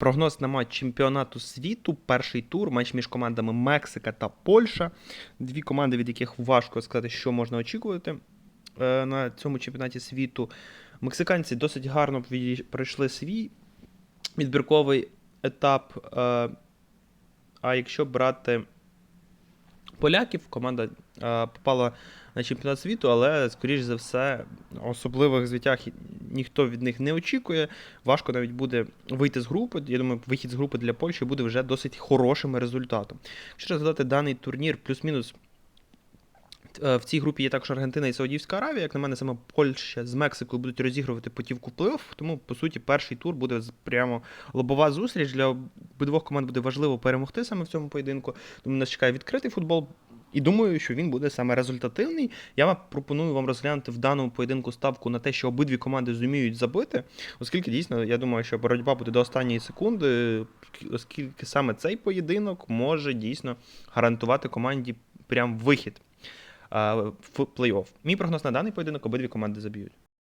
Прогноз на матч чемпіонату світу. Перший тур, матч між командами Мексика та Польща. Дві команди, від яких важко сказати, що можна очікувати е, на цьому чемпіонаті світу. Мексиканці досить гарно пройшли свій відбірковий етап. е, А якщо брати поляків, команда е, попала на чемпіонат світу, але, скоріш за все, особливих звитяг ніхто від них не очікує. Важко навіть буде вийти з групи. Я думаю, вихід з групи для Польщі буде вже досить хорошим результатом. Якщо розглядати даний турнір, плюс-мінус. е, В цій групі є також Аргентина і Саудівська Аравія. Як на мене, саме Польща з Мексикою будуть розігрувати путівку в плей-офф, тому, по суті, перший тур буде прямо лобова зустріч. Для обидвох команд буде важливо перемогти саме в цьому поєдинку. Тому нас чекає відкритий футбол. І думаю, що він буде саме результативний. Я пропоную вам розглянути в даному поєдинку ставку на те, що обидві команди зуміють забити, оскільки дійсно я думаю, що боротьба буде до останньої секунди, оскільки саме цей поєдинок може дійсно гарантувати команді прям вихід в плей-офф. Мій прогноз на даний поєдинок обидві команди заб'ють.